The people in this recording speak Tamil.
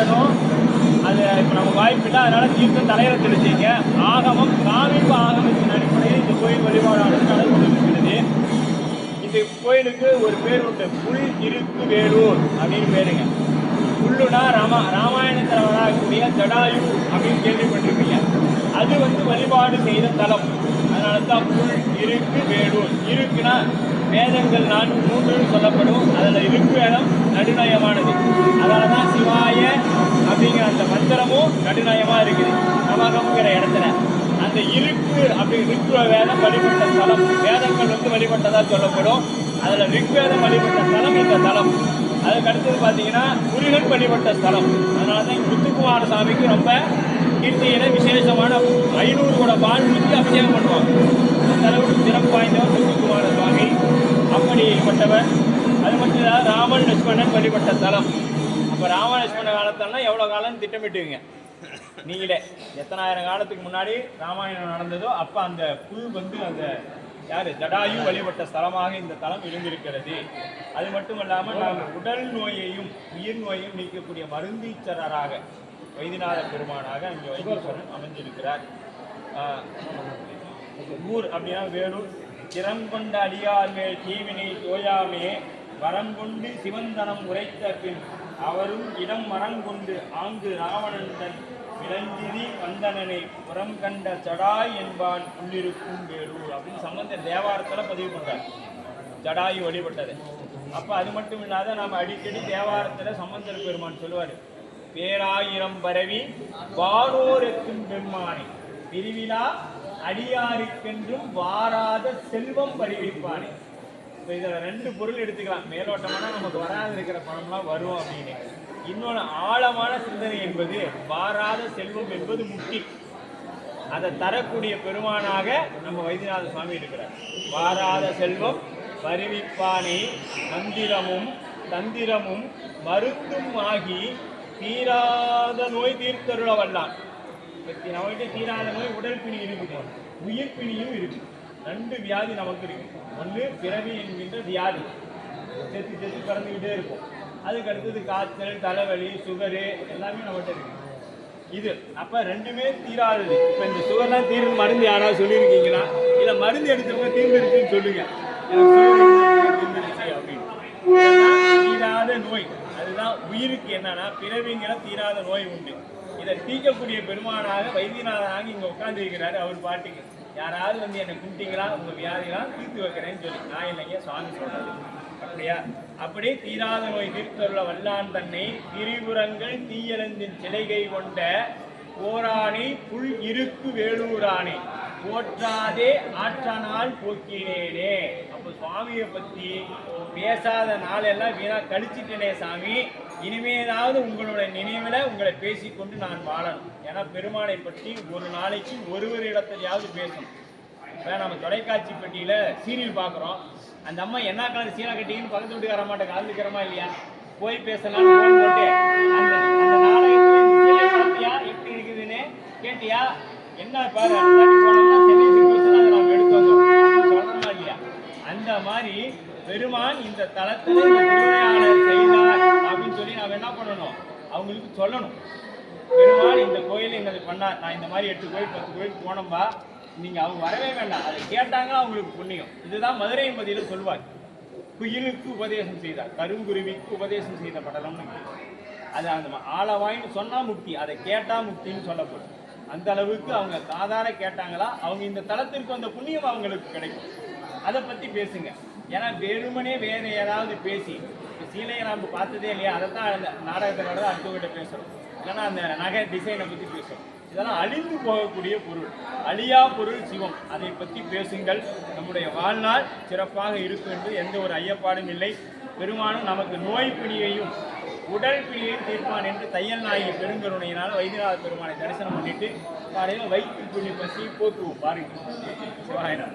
ஏன்னா அது இப்போ நமக்கு வாய்ப்பு இல்லை. அதனால தீர்த்தம் தலையில தெளிச்சிங்க ஆகமம் காமிப்பு ஆகமத்தின் அடிப்படையில் இந்த கோயில் வழிபாடானது நடந்து கொண்டிருக்கிறது இந்த கோயிலுக்கு ஒரு பேர் உண்டு. புல் இருக்கு வேலூர் அப்படின்னு பேருங்க. புல்லுனா ராமா ராமாயணத்தில் வரக்கூடிய ஜடாயு அப்படின்னு கேள்விப்பட்டிருப்பீங்க. அது வந்து வழிபாடு செய்த தலம். அதனால தான் புல் இருக்கு வேலூர். இருக்குன்னா வேதங்கள் நான்கு மூன்றுன்னு சொல்லப்படும். அதில் ரிக்வேதம் வேதம் நடுநயமானது. அதனால தான் சிவாய அப்படிங்கிற அந்த மந்திரமும் நடுநயமாக இருக்குது. நமகம்ங்கிற இடத்துல. அந்த இருக்கு அப்படி ரிக்வ வேதம் வழிபட்ட ஸ்தலம் வேதங்கள் வந்து வழிபட்டதாக சொல்லப்படும். அதில் ரிக்வேதம் வழிபட்ட ஸ்தலம் இந்த தலம். அதுக்கு அடுத்தது பார்த்தீங்கன்னா முருகன் வழிபட்ட ஸ்தலம் அதனால தான் முத்துக்குமார சாமிக்கு ரொம்ப கீர்த்தியில விசேஷமான ஐநூறு கூட பால் ஊற்றி அபிஷேகம் பண்ணுவாங்க. அந்த அளவுக்கு சிறப்பு வாய்ந்தவர் முத்துக்குமார சுவாமி பட்டவர் அது மட்டும் இல்லாத ராமன் லட்சுமணன் வழிபட்ட ஸ்தலம் அப்போ ராம லட்சுமண காலத்தெல்லாம் எவ்வளோ காலம்னு திட்டமிட்டுங்க நீங்களே எத்தனாயிரம் காலத்துக்கு முன்னாடி ராமாயணம் நடந்ததோ அப்போ அந்த புல் வந்து அந்த யார்? ஜடாயு வழிபட்ட ஸ்தலமாக இந்த தலம் இருந்திருக்கிறது. அது மட்டும் இல்லாமல் நாம் உடல் நோயையும் உயிர் நோயையும் நீக்கக்கூடிய மருந்தீச்சரராக வைத்தியநாத பெருமானாக இங்கே வைத்தீஸ்வரன் அமைஞ்சிருக்கிறார் ஊர் அப்படின்னா வேலூர் திறங்கொண்ட அடியார் மேல் தீவினை தோயாமே வரங்கொண்டு சிவந்தனம் உரைத்த பின் அவரும் இடம் மரங்கொண்டு ஆங்கு ராவணன் விளங்கிதி வந்தனனை புறம் கண்ட ஜடாய் என்பான் உள்ளிருக்கும் வேலூர் அப்படின்னு சம்பந்த தேவாரத்தில் பதிவு பண்ணுறார் ஜடாயு வழிபட்டது. அப்போ அது மட்டும் இல்லாத நாம் அடிக்கடி தேவாரத்தில் சம்பந்தர் பெருமான் சொல்லுவார் பேராயிரம் பரவி வானோரெத்தும் பெம்மானை பிரிவிழா அடியாருக்கென்றும் வாராத செல்வம் பரிவிப்பானே. இப்போ இதில் ரெண்டு பொருள் எடுத்துக்கலாம். மேலோட்டமான நமக்கு வராது இருக்கிற பணம்லாம் வரும் அப்படின்னு. இன்னொன்று ஆழமான சிந்தனை என்பது வாராத செல்வம் என்பது முக்தி அதை தரக்கூடிய பெருமானாக நம்ம வைத்தியநாத சுவாமி இருக்கிறார். வாராத செல்வம் வருவிப்பானே மந்திரமும் தந்திரமும் மருந்தும் ஆகி தீராத நோய் தீர்த்தருள வல்லான் இப்போ நம்மகிட்ட தீராத நோய் உடல் பிணி இருக்குது. உயிர் பிணியும் இருக்குது. ரெண்டு வியாதி நமக்கு இருக்கு ஒன்று பிறவி என்கின்ற வியாதி. செத்து செத்து பிறந்துக்கிட்டே இருக்கும் அதுக்கு அடுத்தது காய்ச்சல் தலைவலி சுகரு எல்லாமே நம்மகிட்ட இருக்கு இது அப்போ ரெண்டுமே தீராதது. இப்போ இந்த சுகர்லாம் தீர்ந்து மருந்து யாராவது சொல்லியிருக்கீங்களா? இல்லை மருந்து எடுத்தவங்க தீர்ந்துருச்சுன்னு சொல்லுங்க. தீர்ந்துருச்சு அப்படின்னு. தீராத நோய். அதுதான் உயிருக்கு என்னன்னா பிறவிங்கிற தீராத நோய் உண்டு. இதை தீர்க்கக்கூடிய பெருமானாக வைத்தியநாதனாக இங்க உட்கார்ந்து இருக்கிறாரு அவர் பாட்டுக்கு. யாராவது வந்து என்னை கும்பிட்டீங்களா உங்க வியாதிலாம் தீர்த்து வைக்கிறேன்னு சொல்லி. நான் இல்லைங்க சுவாமி சொல்றாரு. அப்படியா? அப்படி தீராத நோய் தீர்த்தருள வல்லான் தன்னை திரிபுரங்கள் தீயலந்தின் சிலைகை கொண்ட போராணி புல் இருக்கு வேலூராணி. போற்றாதே ஆற்றானால் போக்கினேனே. அப்போ சுவாமியை பற்றி பேசாத நாளெல்லாம் வீணாக கழிச்சிட்டேனே சாமி. இனிமேலாவது உங்களோட நினைவில் உங்களை பேசிக்கொண்டு நான் வாழணும். ஏன்னா பெருமானை பற்றி ஒரு நாளைக்கு ஒருவர் இடத்துலையாவது பேசணும். இப்போ நம்ம தொலைக்காட்சி பெட்டியில் சீரியல் பார்க்குறோம் அந்த அம்மா என்ன கலர் சீலை கட்டிங்கன்னு பக்கத்து வீட்டுக்கார மாட்ட கலந்துக்கிறோமா இல்லையா? போய் பேசலாம் ஃபோன் போட்டு. அந்த அந்த நாடகத்துல எப்படி இருக்குதுன்னு கேட்டியா? என்ன பாரு இந்த தளத்தில் இந்த திருவிளையாடல் செய்தார் அப்படின்னு சொல்லி நாம் என்ன பண்ணணும்? அவங்களுக்கு சொல்லணும். பெருமாள் இந்த கோயில் எங்களுக்கு பண்ணார் நான் இந்த மாதிரி எட்டு கோயில் பத்து கோயில் போனோம்பா நீங்க அவங்க வரவே வேண்டாம். அதை கேட்டாங்க அவங்களுக்கு புண்ணியம். இதுதான் மதுரை பதியில் சொல்வார். குயிலுக்கு உபதேசம் செய்தார். கருங்குருவிக்கு உபதேசம் செய்த படலம்னு அது அந்த ஆளவாயின்னு சொன்னால் சொன்னா முக்தி. அதை கேட்டா முக்தின்னு சொல்லப்படும். அந்த அளவுக்கு அவங்க காதார கேட்டாங்களா அவங்க இந்த தளத்திற்கு வந்த புண்ணியம் அவங்களுக்கு கிடைக்கும். அதை பத்தி பேசுங்க. ஏன்னா வெறுமனே வேற ஏதாவது பேசி சீலையை நம்ம பார்த்ததே இல்லையா? அதை தான் அந்த நாடகத்தினோட அடுத்தவங்கிட்ட பேசுகிறோம் இல்லைன்னா அந்த நகை டிசைனை பற்றி பேசுறோம். இதெல்லாம் அழிந்து போகக்கூடிய பொருள். அழியா பொருள் சிவம். அதை பற்றி பேசுங்கள். நம்முடைய வாழ்நாள் சிறப்பாக இருக்கும் என்று எந்த ஒரு ஐயப்பாடும் இல்லை. பெருமானும் நமக்கு நோய் பிணியையும் உடல் பிணியையும் தீர்ப்பான் என்று தையல் நாயகி பெருங்கருணையினால் வைத்தியநாத பெருமானை தரிசனம் பண்ணிட்டு காலையில் வயிற்று பிணி பசி போக்குவோம் பாருங்கள் சிவாயிரம்